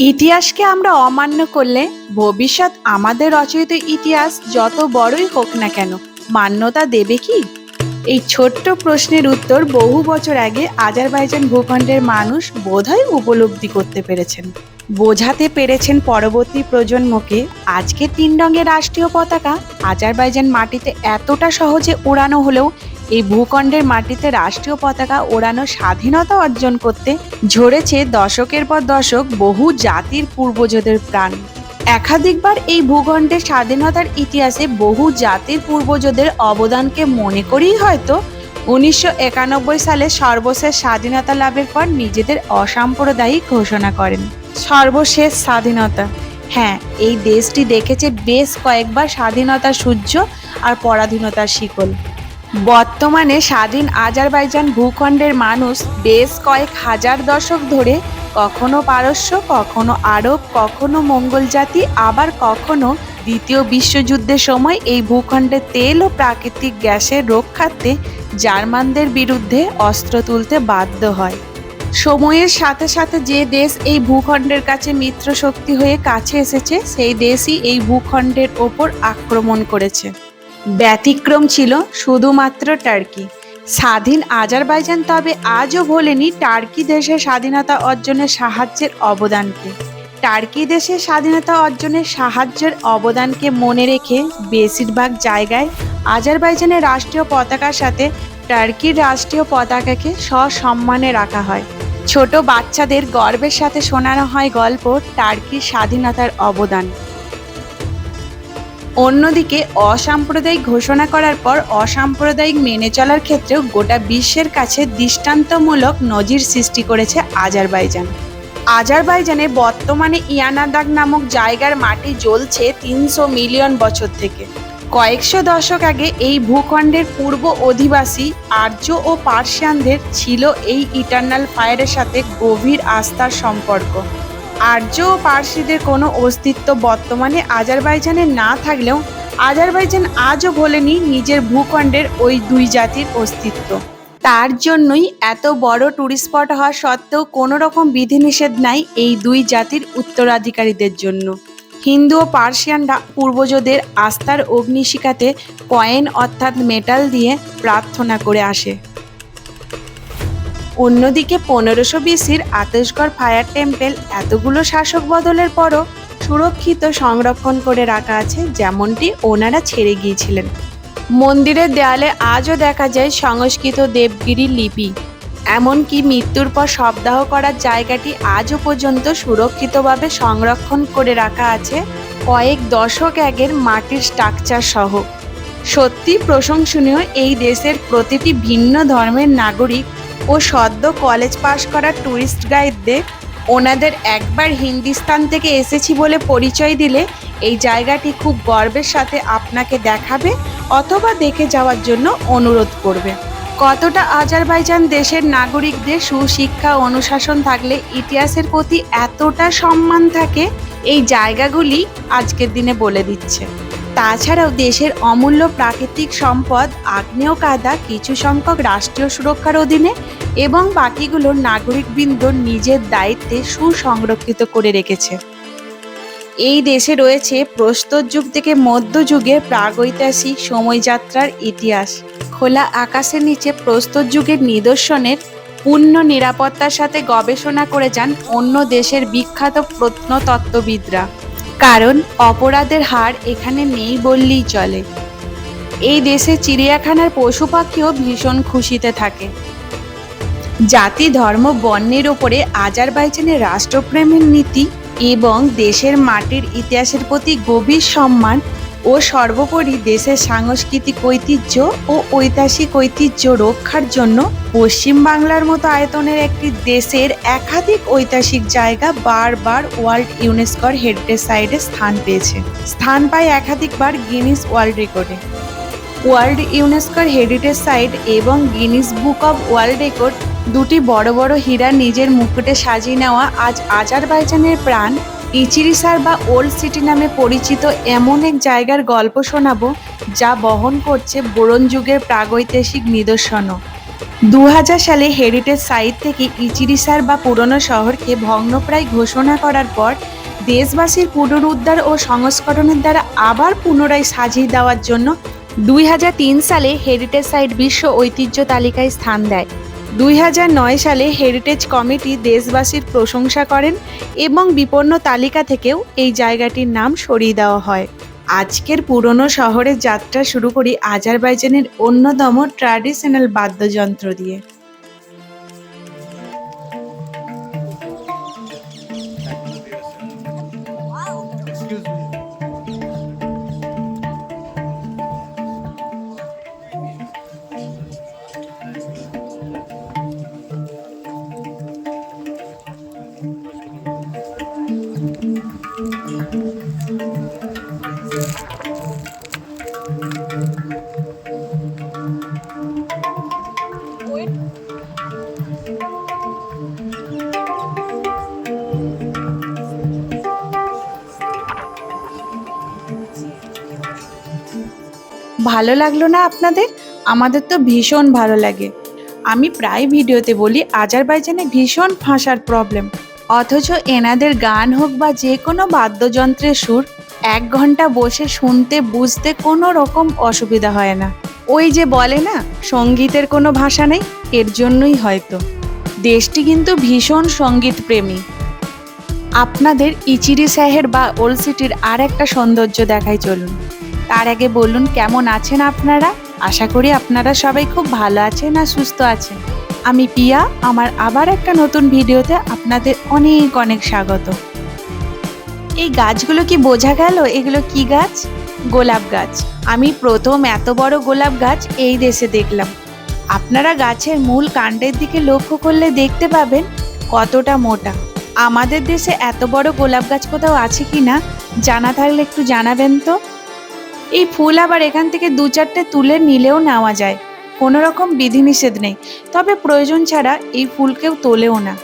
ইতিহাসকে আমরা অমান্য করলে ভবিষ্যৎ আমাদের রচয়িত ইতিহাস যত বড়ই হোক না কেন, মান্যতা দেবে কি? এই ছোট্ট প্রশ্নের উত্তর বহু বছর আগে আজারবাইজান ভূখণ্ডের মানুষ বোধহয় উপলব্ধি করতে পেরেছেন। বোঝাতে পেরেছেন পরবর্তী প্রজন্মকে আজকে তিন রঙের রাষ্ট্রীয় পতাকা আজারবাইজান মাটিতে এতটা সহজে উড়ানো হলেও এই ভূখণ্ডের মাটিতে রাষ্ট্রীয় পতাকা ওড়ানো স্বাধীনতা অর্জন করতে ঝরেছে দশকের পর দশক বহু জাতির পূর্বজদের প্রাণ। একাধিকবার এই ভূখণ্ডের স্বাধীনতার ইতিহাসে বহু জাতির পূর্বজদের অবদানকে মনে করেই হয়তো উনিশশো একানব্বই সালে সর্বশেষ স্বাধীনতা লাভের পর নিজেদের অসাম্প্রদায়িক ঘোষণা করেন। সর্বশেষ স্বাধীনতা। হ্যাঁ এই দেশটি দেখেছে বেশ কয়েকবার স্বাধীনতার সূর্য আর পরাধীনতার শিকল। বর্তমানে স্বাধীন আজারবাইজান ভূখণ্ডের মানুষ বেশ কয়েক হাজার দশক ধরে কখনো পারস্য, কখনো আরব, কখনো মঙ্গল জাতি, আবার কখনো দ্বিতীয় বিশ্বযুদ্ধের সময় এই ভূখণ্ডে তেল ও প্রাকৃতিক গ্যাসের রক্ষার্থে জার্মানদের বিরুদ্ধে অস্ত্র তুলতে বাধ্য হয়। সময়ের সাথে সাথে যে দেশ এই ভূখণ্ডের কাছে মিত্র শক্তি হয়ে কাছে এসেছে, সেই দেশই এই ভূখণ্ডের ওপর আক্রমণ করেছে। ব্যতিক্রম ছিল শুধুমাত্র টার্কি। স্বাধীন আজারবাইজান তবে আজও ভোলেনি টার্কি দেশের স্বাধীনতা অর্জনের সাহায্যের অবদানকে। টার্কি দেশের স্বাধীনতা অর্জনের সাহায্যের অবদানকে মনে রেখে বেশিরভাগ জায়গায় আজারবাইজানের রাষ্ট্রীয় পতাকার সাথে টার্কির রাষ্ট্রীয় পতাকাকে সসম্মানে রাখা হয়। ছোট বাচ্চাদের গর্বের সাথে শোনানো হয় গল্প টার্কির স্বাধীনতার অবদান। অন্যদিকে অসাম্প্রদায়িক ঘোষণা করার পর অসাম্প্রদায়িক মেনে চলার ক্ষেত্রেও গোটা বিশ্বের কাছে দৃষ্টান্তমূলক নজির সৃষ্টি করেছে আজারবাইজান। আজারবাইজানে বর্তমানে ইয়ানাদাগ নামক জায়গার মাটি জ্বলছে তিনশো মিলিয়ন বছর থেকে। কয়েকশো দশক আগে এই ভূখণ্ডের পূর্ব অধিবাসী আর্য ও পার্সিয়ানদের ছিল এই ইটার্নাল ফায়ারের সাথে গভীর আস্থার সম্পর্ক। আর্য ও পার্সিদের কোনো অস্তিত্ব বর্তমানে আজারবাইজানে না থাকলেও আজারবাইজান আজও ভোলেনি নিজের ভূখণ্ডের ওই দুই জাতির অস্তিত্ব। তার জন্যই এত বড় ট্যুরিস্ট স্পট হওয়া সত্ত্বেও কোনো রকম বিধিনিষেধ নাই এই দুই জাতির উত্তরাধিকারীদের জন্য। হিন্দু ও পার্সিয়ানরা পূর্বজদের আস্থার অগ্নিশিখাতে কয়েন অর্থাৎ মেটাল দিয়ে প্রার্থনা করে আসে। অন্যদিকে পনেরোশো বিসির আতসগড় ফায়ার টেম্পেল এতগুলো শাসক বদলের পরও সুরক্ষিত সংরক্ষণ করে রাখা আছে যেমনটি ওনারা ছেড়ে গিয়েছিলেন। মন্দিরের দেয়ালে আজও দেখা যায় সংস্কৃত দেবগিরি লিপি। এমনকি মৃত্যুর পর শবদাহ করার জায়গাটি আজও পর্যন্ত সুরক্ষিতভাবে সংরক্ষণ করে রাখা আছে কয়েক দশক আগের মাটির স্ট্রাকচার সহ। সত্যি প্রশংসনীয় এই দেশের প্রতিটি ভিন্ন ধর্মের নাগরিক ও সদ্য কলেজ পাশ করা ট্যুরিস্ট গাইডদের ওনাদের একবার হিন্দিস্তান থেকে এসেছি বলে পরিচয় দিলে এই জায়গাটি খুব গর্বের সাথে আপনাকে দেখাবে অথবা দেখে যাওয়ার জন্য অনুরোধ করবে। কতটা আজারবাইজান দেশের নাগরিকদের সুশিক্ষা, অনুশাসন থাকলে ইতিহাসের প্রতি এতটা সম্মান থাকে এই জায়গাগুলি আজকের দিনে বলে দিচ্ছে। তাছাড়াও দেশের অমূল্য প্রাকৃতিক সম্পদ, আগ্নেয় কাদা, কিছু সংখ্যক রাষ্ট্রীয় সুরক্ষার অধীনে এবং বাকিগুলো নাগরিকবৃন্দ নিজের দায়িত্বে সুসংরক্ষিত করে রেখেছে। এই দেশে রয়েছে প্রস্তর যুগ থেকে মধ্যযুগের প্রাগৈতিহাসিক সময়যাত্রার ইতিহাস। খোলা আকাশের নিচে প্রস্তর যুগের নিদর্শনের পূর্ণ নিরাপত্তার সাথে গবেষণা করে যান অন্য দেশের বিখ্যাত প্রত্নতত্ত্ববিদরা। কারণ অপরাধের হার এখানে নেই বললেই চলে। এই দেশে চিড়িয়াখানার পশু পাখিও ভীষণ খুশিতে থাকে। জাতি, ধর্ম, বর্ণের ওপরে আজারবাইজানের রাষ্ট্রপ্রেমের নীতি এবং দেশের মাটির ইতিহাসের প্রতি গভীর সম্মান ও সর্বোপরি দেশের সাংস্কৃতিক ঐতিহ্য ও ঐতিহাসিক ঐতিহ্য রক্ষার জন্য পশ্চিম বাংলার মতো আয়তনের একটি দেশের একাধিক ঐতিহাসিক জায়গা বারবার ওয়ার্ল্ড ইউনেস্কোর হেরিটেজ সাইটে স্থান পেয়েছে। স্থান পায় একাধিকবার গিনিস ওয়ার্ল্ড রেকর্ডে। ওয়ার্ল্ড ইউনেস্কোর হেরিটেজ সাইট এবং Guinness book of world record দুটি বড় বড় হীরা নিজের মুকুটে সাজিয়ে নেওয়া আজ আজারবাইজানের প্রাণ ইচিরিসার বা ওল্ড সিটি নামে পরিচিত এমন এক জায়গার গল্প শোনাবো যা বহন করছে বোরন যুগের প্রাগৈতিহাসিক নিদর্শনও। দু হাজার সালে হেরিটেজ সাইট থেকে ইচিরিসার বা পুরনো শহরকে ভগ্নপ্রায় ঘোষণা করার পর দেশবাসীর পুনরুদ্ধার ও সংস্করণের দ্বারা আবার পুনরায় সাজিয়ে দেওয়ার জন্য দুই হাজার তিন সালে হেরিটেজ সাইট বিশ্ব ঐতিহ্য তালিকায় স্থান দেয়। দুই হাজার নয় সালে হেরিটেজ কমিটি দেশবাসীর প্রশংসা করেন এবং বিপন্ন তালিকা থেকেও এই জায়গাটির নাম সরিয়ে দেওয়া হয়। আজকের পুরনো শহরের যাত্রা শুরু করি আজারবাইজানের অন্যতম ট্র্যাডিশনাল বাদ্যযন্ত্র দিয়ে। ভালো লাগল না আপনাদের? আমাদের তো ভীষণ ভালো লাগে। আমি প্রায় ভিডিওতে বলি, আজারবাইজানে ভীষণ ভাষার প্রবলেম অথচ এনাদের গান হোক বা যে কোনো বাদ্যযন্ত্রের সুর, এক ঘণ্টা বসে শুনতে, বুঝতে কোনো রকম অসুবিধা হয় না। ওই যে বলে না, সঙ্গীতের কোনো ভাষা নেই, এর জন্যই হয়তো। দেশটি কিন্তু ভীষণ সংগীত প্রেমী আপনাদের ইচিরি শহর বা ওল্ড সিটির আর একটা সৌন্দর্য দেখাই চলুন। তার আগে বলুন, কেমন আছেন আপনারা? আশা করি আপনারা সবাই খুব ভালো আছেন আর সুস্থ আছেন। আমি পিয়া, আমার আবার একটা নতুন ভিডিওতে আপনাদের অনেক অনেক স্বাগত। এই গাছগুলো কি বোঝা গেল? এগুলো কি গাছ? গোলাপ গাছ। আমি প্রথম এত বড় গোলাপ গাছ এই দেশে দেখলাম। আপনারা গাছের মূল কাণ্ডের দিকে লক্ষ্য করলে দেখতে পাবেন কতটা মোটা। আমাদের দেশে এত বড় গোলাপ গাছ কোথাও আছে কি না জানা থাকলে একটু জানাবেন তো? এই ফুল আবার এখান থেকে দু চারটে তুলে নিলেও নেওয়া যায়। কোনো রকম বিধিনিষেধ নেই। তবে প্রয়োজন ছাড়া এই ফুলকেও তোলেও না।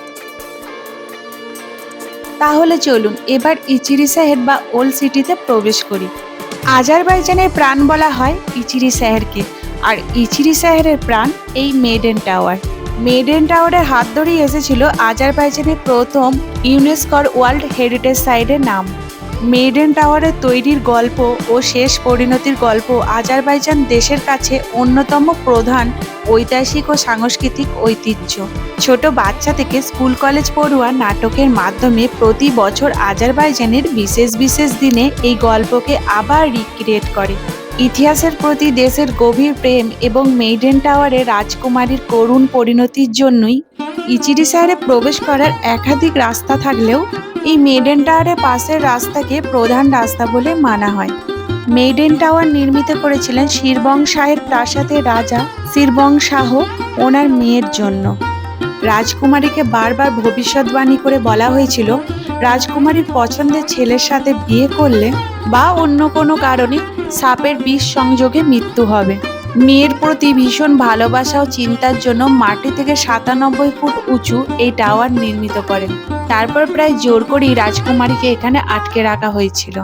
তাহলে চলুন এবার ইচিরি শহর বা ওল্ড সিটিতে প্রবেশ করি। আজারবাইজানের প্রাণ বলা হয় ইচিরি শহরকে আর ইচিরি শহরের প্রাণ এই মেডেন টাওয়ার। মেডেন টাওয়ারের হাত ধরেই এসেছিল আজারবাইজানের প্রথম ইউনেস্কোর ওয়ার্ল্ড হেরিটেজ সাইটের নাম। মেডেন টাওয়ারের তৈরির গল্প ও শেষ পরিণতির গল্প আজারবাইজান দেশের কাছে অন্যতম প্রধান ঐতিহাসিক ও সাংস্কৃতিক ঐতিহ্য। ছোট বাচ্চা থেকে স্কুল কলেজ পড়ুয়া নাটকের মাধ্যমে প্রতি বছর আজারবাইজানের বিশেষ বিশেষ দিনে এই গল্পকে আবার রিক্রিয়েট করে। ইতিহাসের প্রতি দেশের গভীর প্রেম এবং মেইডেন টাওয়ারে রাজকুমারীর করুণ পরিণতির জন্যই ইচিরি প্রবেশ করার একাধিক রাস্তা থাকলেও এই মেডেন টাওয়ারের পাশের রাস্তাকে প্রধান রাস্তা বলে মানা হয়। মেডেন টাওয়ার নির্মিত করেছিলেন শিরবং শাহের প্রাসাদের রাজা শিরবং শাহ ওনার মেয়ের জন্য। রাজকুমারীকে বারবার ভবিষ্যৎবাণী করে বলা হয়েছিল, রাজকুমারীর পছন্দের ছেলের সাথে বিয়ে করলে বা অন্য কোনো কারণে সাপের বিষ সংযোগে মৃত্যু হবে। মেয়ের প্রতি ভীষণ ভালোবাসা ও চিন্তার জন্য মাটি থেকে সাতানব্বই ফুট উঁচু এই টাওয়ার নির্মিত করেন। তারপর প্রায় জোর করেই রাজকুমারীকে এখানে আটকে রাখা হয়েছিল।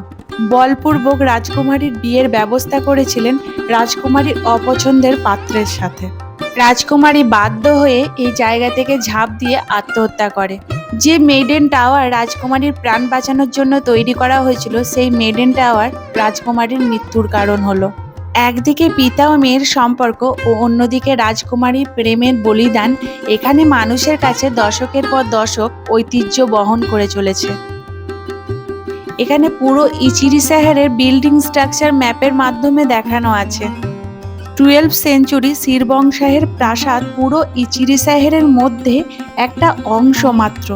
বলপূর্বক রাজকুমারীর বিয়ের ব্যবস্থা করেছিলেন রাজকুমারীর অপছন্দের পাত্রের সাথে। রাজকুমারী বাধ্য হয়ে এই জায়গা থেকে ঝাঁপ দিয়ে আত্মহত্যা করে। যে মেডেন টাওয়ার রাজকুমারীর প্রাণ বাঁচানোর জন্য তৈরি করা হয়েছিল, সেই মেডেন টাওয়ার রাজকুমারীর মৃত্যুর কারণ হলো। একদিকে পিতা ও মেয়ের সম্পর্ক ও অন্যদিকে রাজকুমারীর প্রেমের বলিদান এখানে মানুষের কাছে দশকের পর দশক ঐতিহ্য বহন করে চলেছে এখানে পুরো ইচিরি শহরের বিল্ডিং স্ট্রাকচার ম্যাপের মাধ্যমে দেখানো আছে টুয়েলভ সেঞ্চুরি শিরবংশাহের প্রাসাদ পুরো ইচিরি শহরের মধ্যে একটা অংশ মাত্র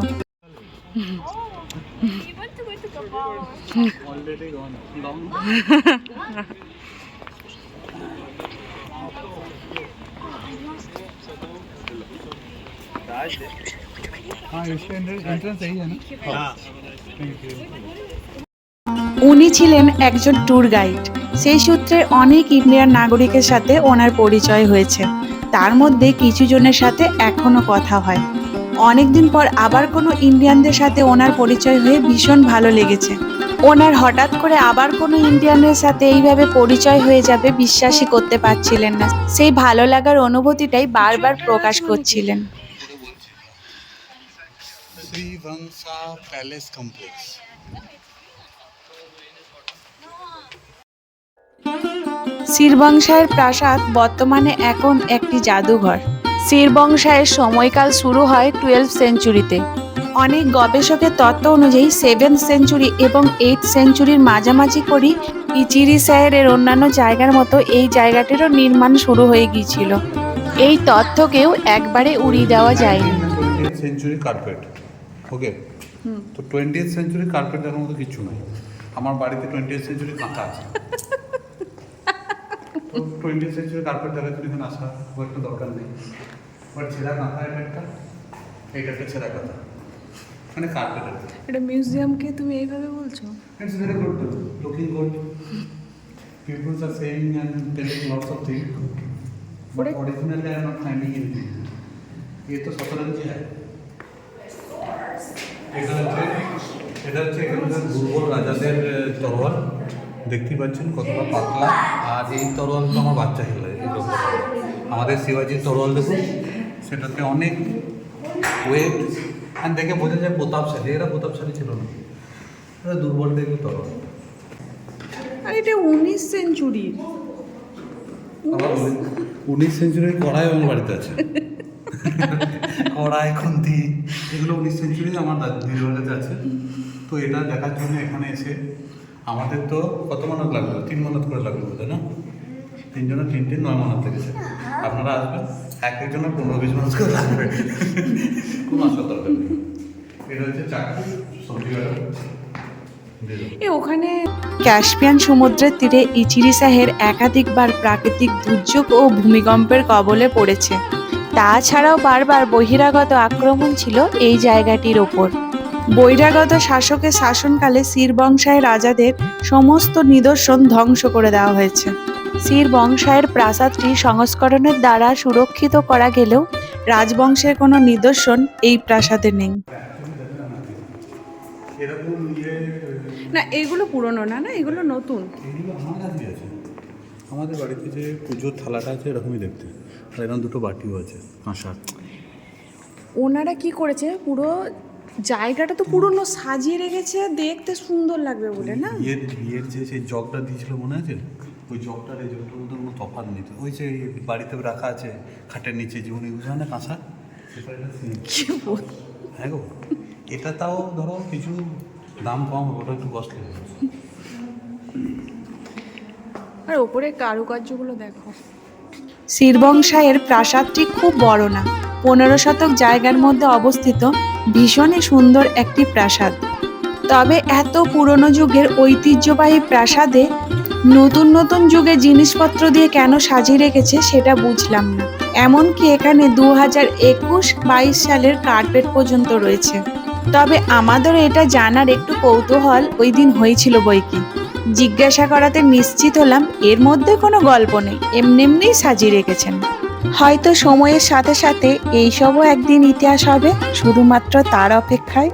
উনি ছিলেন একজন ট্যুর গাইড সেই সূত্রে অনেক ইন্ডিয়ান নাগরিকের সাথে ওনার পরিচয় হয়েছে। তার মধ্যে কিছু জনের সাথে এখনও কথা হয়। অনেকদিন পর আবার কোনো ইন্ডিয়ানদের সাথে ওনার পরিচয় হয়ে ভীষণ ভালো লেগেছে। ওনার হঠাৎ করে আবার কোনো ইন্ডিয়ানের সাথে এইভাবে পরিচয় হয়ে যাবে বিশ্বাসই করতে পারছিলেন না। সেই ভালো লাগার অনুভূতিটাই বারবার প্রকাশ করছিলেন। শ্রীবংশা প্যালেস কমপ্লেক্স শিরবংশায়ের প্রাসাদ বর্তমানে এখন একটি জাদুঘর। শিরবংশায়ের সময়কাল শুরু হয় টুয়েলভ সেঞ্চুরিতে অনেক গবেষকের তত্ত্ব অনুযায়ী সেভেন্থ সেঞ্চুরি এবং এইট সেঞ্চুরির মাঝামাঝি করি ইচিরি শহরের অন্যান্য জায়গার মতো এই জায়গাটিরও নির্মাণ শুরু হয়ে গিয়েছিল। এই তথ্যকেও একবারে উড়িয়ে দেওয়া যায়নি। সেঞ্চুরি কার্পেট ওকে তো টোয়েন্টি সেঞ্চুরি কার্পেট দেখার মতো কিছু নাই আমার বাড়িতে টোয়েন্টি সেঞ্চুরি কাঁথা আছে তো টোয়েন্টি সেঞ্চুরি কার্পেট দেখার জন্য এখানে আসা খুব একটা দরকার নেই বাট ছেঁড়া কাঁথা এটা একটা এটা একটা ছেঁড়া কাঁথা মানে কার্পেট আর কি এটা মিউজিয়ামকে তুমি এইভাবে বলছো It's very good, looking good. People are saying and telling lots of things, but Correct. originally I am not finding anything. ये तो शतरंज है এটা হচ্ছে এটা হচ্ছে এখানকার দুর্বল রাজাদের তরোয়াল। দেখতেই পাচ্ছেন কতটা পাতলা। আর এই তরোয়াল তো আমার বাচ্চা খেলে আমাদের শিবাজির তরোয়াল দেখুন সেটাতে অনেক ওয়েট আর দেখে বোঝা যায় প্রতাপশালী এরা প্রতাপশালী ছিল না। এরা দুর্বল দেখবে তরোয়াল। আর এটা উনিশ সেঞ্চুরি উনিশ সেঞ্চুরির কড়াই আমার বাড়িতে আছে। কড়াই, খুন্তি, এগুলো উনিশ সেঞ্চুরি আমার দাদু দিদির আছে। তো এটা দেখার জন্য এখানে এসে আমাদের তো কত মানত লাগল? তিন মানত করে লাগল বোধ না? তিনজনের তিনটে নয় মানত লেগেছে। আপনারা আসবেন, এক একজনের পনেরো বিশ মানত করে লাগবে। কোনো আসার দরকার নেই। এটা হচ্ছে চাকরি, সবজি ওখানে ক্যাসপিয়ান সমুদ্রের তীরে ইচিরি শাহের একাধিকবার প্রাকৃতিক দুর্যোগ ও ভূমিকম্পের কবলে পড়েছে। তাছাড়াও বারবার বহিরাগত আক্রমণ ছিল এই জায়গাটির ওপর। বহিরাগত শাসকের শাসনকালে শিরবংশায় রাজাদের সমস্ত নিদর্শন ধ্বংস করে দেওয়া হয়েছে। শিরবংশায়ের প্রাসাদটি সংস্করণের দ্বারা সুরক্ষিত করা গেলেও রাজবংশের কোনো নিদর্শন এই প্রাসাদে নেই। না এগুলো পুরনো না না এগুলো নতুন। আমাদের বাড়িতে যে পুজোর থালাটা আছে এরকমই দেখতে। আর এরকম দুটো বাটিও আছে কাঁসার ওনারা কি করেছে পুরো জায়গাটা তো পুরনো সাজিয়ে রেখেছে দেখতে সুন্দর লাগবে বলে না? বিয়ের বিয়ের যে সেই জগটা দিয়েছিল মনে আছে? ওই জগটার এই জগটার মধ্যে কোনো তফাৎ নেই ওই যে বাড়িতে রাখা আছে খাটের নিচে জীবন এগুলো না কাঁসা? হ্যাঁ গো এটা তাও ধরো কিছু দাম কম ওটা একটু কস্টলি আর ওপরে কারুকার্যগুলো দেখো। শিরবংশায়ের প্রাসাদটি খুব বড় না। পনেরো শতক জায়গার মধ্যে অবস্থিত ভীষণই সুন্দর একটি প্রাসাদ। তবে এত পুরনো যুগের ঐতিহ্যবাহী প্রাসাদে নতুন নতুন যুগে জিনিসপত্র দিয়ে কেন সাজিয়ে রেখেছে সেটা বুঝলাম না। এমনকি এখানে দু হাজার একুশ বাইশ সালের কার্পেট পর্যন্ত রয়েছে। তবে আমাদের এটা জানার একটু কৌতূহল ওই দিন হয়েছিল বইকি। জিজ্ঞাসা করাতে নিশ্চিত হলাম এর মধ্যে কোনো গল্প নেই। এমনি এমনিই সাজিয়ে রেখেছেন। হয়তো সময়ের সাথে সাথে এইসবও একদিন ইতিহাস হবে শুধুমাত্র তার অপেক্ষায়।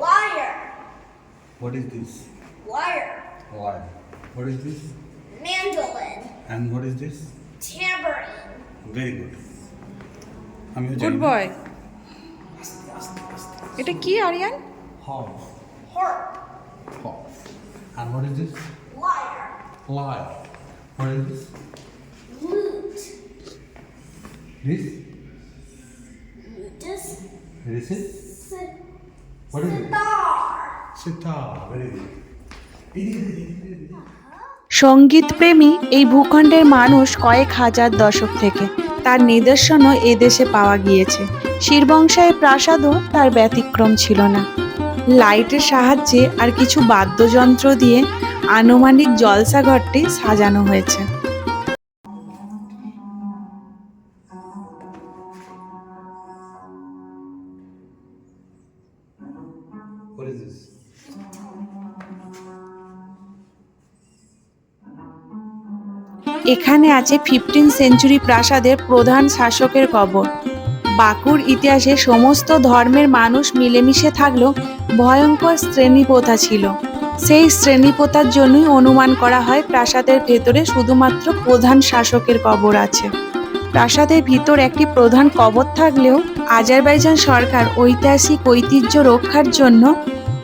Mandolin. Tambourine. গুড বয় এটা কি Aryan horn. Horn Liar. Liar. What is this? Lute. This? Lutus. This is? Si- What is it? Sitar. Sitar. Very good. সংগীত প্রেমী এই ভূখণ্ডের মানুষ কয়েক হাজার দশক থেকে তার নিদর্শনও এদেশে পাওয়া গিয়েছে শিরবংশায় প্রাসাদও তার ব্যতিক্রম ছিল না লাইটের সাহায্যে আর কিছু বাদ্যযন্ত্র দিয়ে আনুমানিক জলসাঘরটি সাজানো হয়েছে? এখানে আছে ফিফটিন সেঞ্চুরি প্রাসাদের প্রধান শাসকের কবর। বাকুর ইতিহাসে সমস্ত ধর্মের মানুষ মিলেমিশে থাকলেও ভয়ঙ্কর শ্রেণীপ্রথা ছিল। সেই শ্রেণীপোতার জন্যই অনুমান করা হয় প্রাসাদের ভেতরে শুধুমাত্র প্রধান শাসকের কবর আছে। প্রাসাদের ভিতর একটি প্রধান কবর থাকলেও আজারবাইজান সরকার ঐতিহাসিক ঐতিহ্য রক্ষার জন্য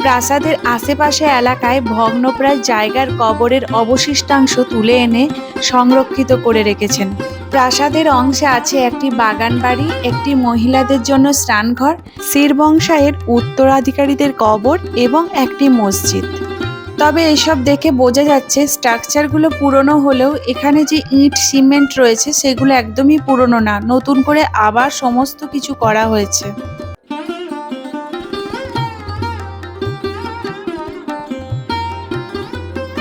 প্রাসাদের আশেপাশে এলাকায় ভগ্নপ্রায় জায়গার কবরের অবশিষ্টাংশ তুলে এনে সংরক্ষিত করে রেখেছেন। প্রাসাদের অংশে আছে একটি বাগান বাড়ি একটি মহিলাদের জন্য স্নানঘর সির বংশায়ের উত্তরাধিকারীদের কবর এবং একটি মসজিদ। তবে এসব দেখে বোঝা যাচ্ছে স্ট্রাকচারগুলো পুরনো হলেও এখানে যে ইট, সিমেন্ট রয়েছে সেগুলো একদমই পুরনো না। নতুন করে আবার সমস্ত কিছু করা হয়েছে।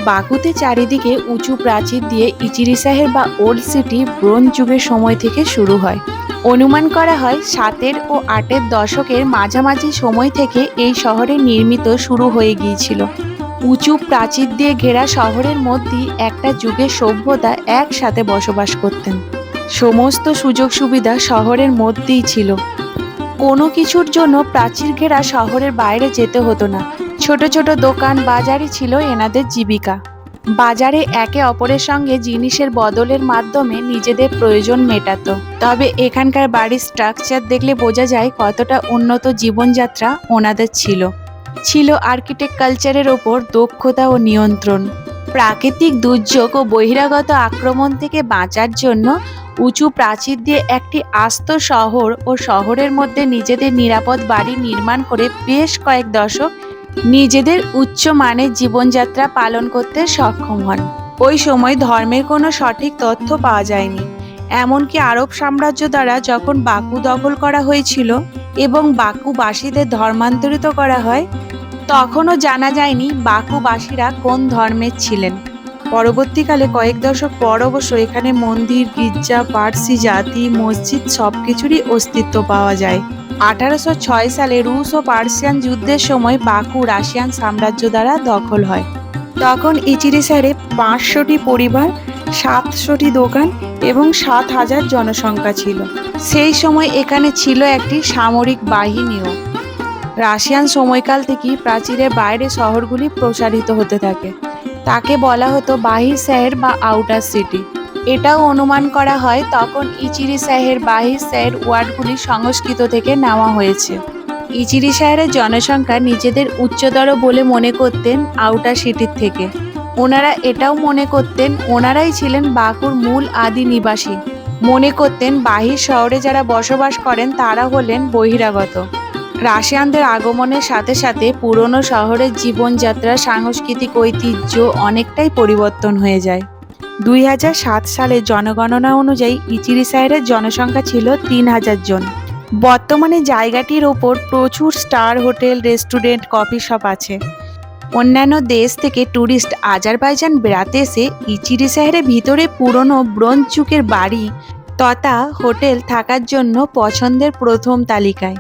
বাকুতে চারিদিকে উঁচু প্রাচীর দিয়ে ইচিরি সাহের বা ওল্ড সিটি ব্রোঞ্জ যুগের সময় থেকে শুরু হয়। অনুমান করা হয় সাতের ও আটের দশকের মাঝামাঝি সময় থেকে এই শহরে নির্মিত শুরু হয়ে গিয়েছিল। উঁচু প্রাচীর দিয়ে ঘেরা শহরের মধ্যেই একটা যুগের সভ্যতা একসাথে বসবাস করতেন। সমস্ত সুযোগ সুবিধা শহরের মধ্যেই ছিল। কোনো কিছুর জন্য প্রাচীর ঘেরা শহরের বাইরে যেতে হতো না। ছোট ছোট দোকান বাজারই ছিল এনাদের জীবিকা। বাজারে একে অপরের সঙ্গে জিনিসের বদলের মাধ্যমে নিজেদের প্রয়োজন মেটাতো। তবে এখানকার বাড়ির স্ট্রাকচার দেখলে বোঝা যায় কতটা উন্নত জীবনযাত্রা ওনাদের ছিল। ছিল আর্কিটেক্ট কালচারের ওপর দক্ষতা ও নিয়ন্ত্রণ। প্রাকৃতিক দুর্যোগ ও বহিরাগত আক্রমণ থেকে বাঁচার জন্য উঁচু প্রাচীর দিয়ে একটি আস্ত শহর ও শহরের মধ্যে নিজেদের নিরাপদ বাড়ি নির্মাণ করে বেশ কয়েক দশক নিজেদের উচ্চ মানের জীবনযাত্রা পালন করতে সক্ষম হন। ওই সময় ধর্মের কোনো সঠিক তথ্য পাওয়া যায়নি। এমনকি আরব সাম্রাজ্য দ্বারা যখন বাকু দখল করা হয়েছিল এবং বাকুবাসীদের ধর্মান্তরিত করা হয়। তখনও জানা যায়নি বাকুবাসীরা কোন ধর্মের ছিলেন। পরবর্তীকালে কয়েক দশক পর অবশ্য এখানে মন্দির, গির্জা, পার্সি, জাতি, মসজিদ সব কিছুরই অস্তিত্ব পাওয়া যায়। আঠারোশো ছয় সালে রুশ ও পার্সিয়ান যুদ্ধের সময় বাকু রাশিয়ান সাম্রাজ্য দ্বারা দখল হয়। তখন ইচিরি শহরে পাঁচশোটি পরিবার সাতশোটি দোকান এবং সাত হাজার জনসংখ্যা ছিল। সেই সময় এখানে ছিল একটি সামরিক বাহিনীও। রাশিয়ান সময়কাল থেকেই প্রাচীরের বাইরে শহরগুলি প্রসারিত হতে থাকে। তাকে বলা হতো বাহির শহর বা আউটার সিটি। এটাও অনুমান করা হয় তখন ইচিরি শহর বাহির শহর ওয়ার্ডগুলি সংস্কৃত থেকে নেওয়া হয়েছে। ইচিরি শহরের জনসংখ্যা নিজেদের উচ্চতর বলে মনে করতেন আউটার সিটির থেকে। ওনারা এটাও মনে করতেন, ওনারাই ছিলেন বাকুর মূল আদি নিবাসী। মনে করতেন বাহির শহরে যারা বসবাস করেন তারা হলেন বহিরাগত। রাশিয়ানদের আগমনের সাথে সাথে পুরনো শহরের জীবনযাত্রা সাংস্কৃতিক ঐতিহ্য অনেকটাই পরিবর্তন হয়ে যায়। দুই হাজার সাত সালে জনগণনা অনুযায়ী ইচিরিসাইরের জনসংখ্যা ছিল তিন হাজার জন। বর্তমানে জায়গাটির ওপর প্রচুর star hotel, restaurant, coffee shop আছে। অন্যান্য দেশ থেকে ট্যুরিস্ট আজারবাইজান বেড়াতে এসে ইচিরি শহরের ভিতরে পুরনো ব্রোঞ্জ যুগের বাড়ি তথা হোটেল থাকার জন্য পছন্দের প্রথম তালিকায়।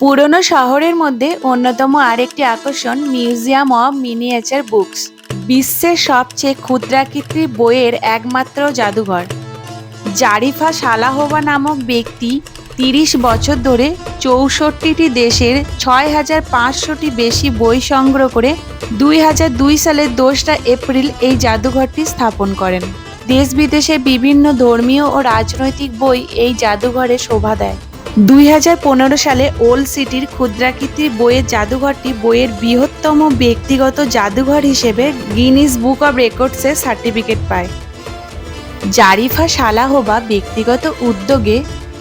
পুরনো শহরের মধ্যে অন্যতম আরেকটি আকর্ষণ মিউজিয়াম অব মিনিয়েচার বুকস, বিশ্বের সবচেয়ে ক্ষুদ্রাকৃতি বইয়ের একমাত্র জাদুঘর। জারিফা সালাহোবা নামক ব্যক্তি তিরিশ বছর ধরে চৌষট্টিটি দেশের ছয় হাজার পাঁচশোটি বেশি বই সংগ্রহ করে দুই হাজার দুই সালের দোসরা এপ্রিল এই জাদুঘরটি স্থাপন করেন। দেশ বিদেশে বিভিন্ন ধর্মীয় ও রাজনৈতিক বই এই জাদুঘরে শোভা দেয়। দুই হাজার পনেরো সালে ওল্ড সিটির ক্ষুদ্রাকৃতির বইয়ের জাদুঘরটি বইয়ের বৃহত্তম ব্যক্তিগত জাদুঘর হিসেবে গিনিস বুক অব রেকর্ডসে সার্টিফিকেট পায়। জারিফা সালাহোবা ব্যক্তিগত উদ্যোগে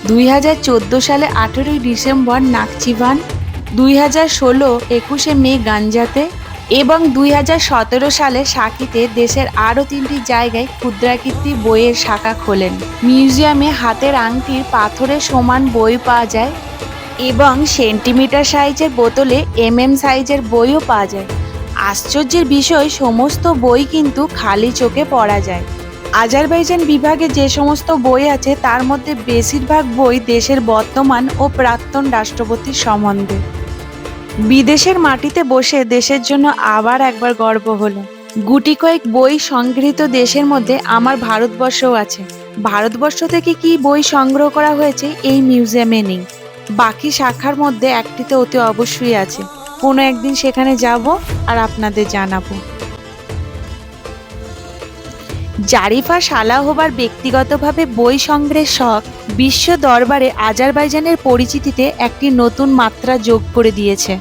দুই হাজার চোদ্দ সালে আঠেরোই ডিসেম্বর নাকচিবান দুই হাজার ষোলো একুশে মে গাঞ্জাতে এবং দুই হাজার সতেরো সালে সাকিতে দেশের আরও তিনটি জায়গায় ক্ষুদ্রাকৃতি বইয়ের শাখা খোলেন। মিউজিয়ামে হাতের আংটির পাথরের সমান বই পাওয়া যায় এবং সেন্টিমিটার সাইজের বোতলে এম এম সাইজের বইও পাওয়া যায়। আশ্চর্যের বিষয়, সমস্ত বই কিন্তু খালি চোখে পড়া যায়। আজারবাইজান বিভাগে যে সমস্ত বই আছে, তার মধ্যে বেশিরভাগ বই দেশের বর্তমান ও প্রাক্তন রাষ্ট্রপতির সম্বন্ধে। বিদেশের মাটিতে বসে দেশের জন্য আবার একবার গর্ব হলো। গুটি কয়েক বই সংগৃহীত দেশের মধ্যে আমার ভারতবর্ষও আছে। ভারতবর্ষ থেকে কি বই সংগ্রহ করা হয়েছে, এই মিউজিয়ামে নেই। বাকি শাখার মধ্যে একটিতে অতি অবশ্যই আছে। কোনো একদিন সেখানে যাব আর আপনাদের জানাব। জারিফা সালাহোবার ব্যক্তিগতভাবে বই সংগ্রহের শখ বিশ্ব দরবারে আজারবাইজানের পরিচিতিতে একটি নতুন মাত্রা যোগ করে দিয়েছে।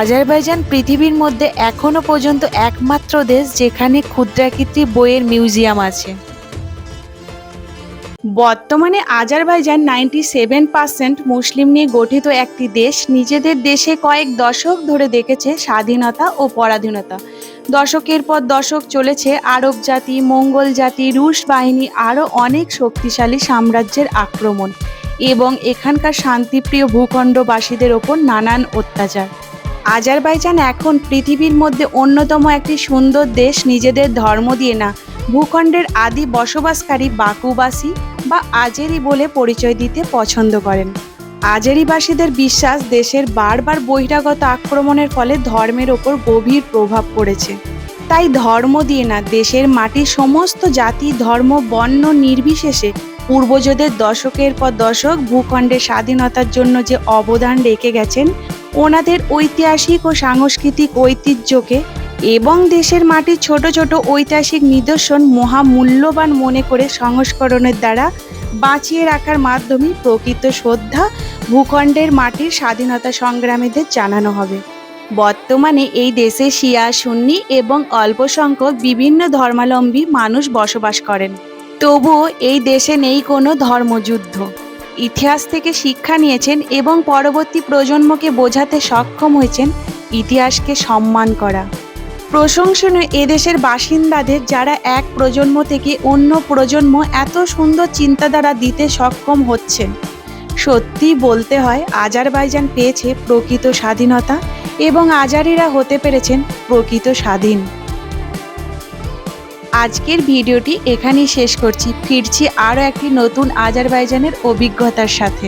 আজারবাইজান পৃথিবীর মধ্যে এখনও পর্যন্ত একমাত্র দেশ যেখানে ক্ষুদ্রাকৃতি বইয়ের মিউজিয়াম আছে। বর্তমানে Azerbaijan ninety seven percent Muslim নিয়ে গঠিত একটি দেশ নিজেদের দেশে কয়েক দশক ধরে দেখেছে স্বাধীনতা ও পরাধীনতা। দশকের পর দশক চলেছে, আরব জাতি, মঙ্গল জাতি, রুশ বাহিনী আরও অনেক শক্তিশালী সাম্রাজ্যের আক্রমণ এবং এখানকার শান্তিপ্রিয় ভূখণ্ডবাসীদের ওপর নানান অত্যাচার। আজারবাইজান এখন পৃথিবীর মধ্যে অন্যতম একটি সুন্দর দেশ, নিজেদের ধর্ম দিয়ে না। ভূখণ্ডের আদি বসবাসকারী বাকুবাসী বা আজেরি বলে পরিচয় দিতে পছন্দ করেন। আজেরিবাসীদের বিশ্বাস দেশের বারবার বহিরাগত আক্রমণের ফলে ধর্মের ওপর গভীর প্রভাব পড়েছে। তাই ধর্ম দিয়ে না, দেশের মাটির সমস্ত জাতি, ধর্ম, বর্ণ নির্বিশেষে পূর্বজদের দশকের পর দশক ভূখণ্ডের স্বাধীনতার জন্য যে অবদান রেখে গেছেন, ওনাদের ঐতিহাসিক ও সাংস্কৃতিক ঐতিহ্যকে এবং দেশের মাটির ছোট ছোট ঐতিহাসিক নিদর্শন মহামূল্যবান মনে করে সংস্করণের দ্বারা বাঁচিয়ে রাখার মাধ্যমে প্রকৃত শ্রদ্ধা ভূখণ্ডের মাটির স্বাধীনতা সংগ্রামীদের জানানো হবে। বর্তমানে এই দেশে শিয়া, সুন্নি এবং অল্প সংখ্যক বিভিন্ন ধর্মাবলম্বী মানুষ বসবাস করেন। তবুও এই দেশে নেই কোনো ধর্মযুদ্ধ। ইতিহাস থেকে শিক্ষা নিয়েছেন এবং পরবর্তী প্রজন্মকে বোঝাতে সক্ষম হয়েছেন ইতিহাসকে সম্মান করা। প্রশংসনীয় এদেশের বাসিন্দাদের যারা এক প্রজন্ম থেকে অন্য প্রজন্ম এত সুন্দর চিন্তাধারা দিতে সক্ষম হচ্ছেন। সত্যি বলতে হয়, আজারবাইজান পেয়েছে প্রকৃত স্বাধীনতা এবং আজারিরা হতে পেরেছেন প্রকৃত স্বাধীন। আজকের ভিডিওটি এখানেই শেষ করছি। ফিরছি আরও একটি নতুন আজারবাইজানের অভিজ্ঞতার সাথে।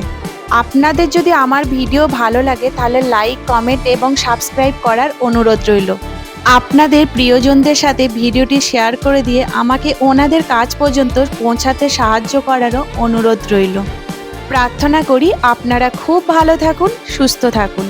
আপনাদের যদি আমার ভিডিও ভালো লাগে, তাহলে লাইক, কমেন্ট এবং সাবস্ক্রাইব করার অনুরোধ রইল। আপনাদের প্রিয়জনদের সাথে ভিডিওটি শেয়ার করে দিয়ে আমাকে ওনাদের কাজ পর্যন্ত পৌঁছাতে সাহায্য করারও অনুরোধ রইল। প্রার্থনা করি আপনারা খুব ভালো থাকুন, সুস্থ থাকুন।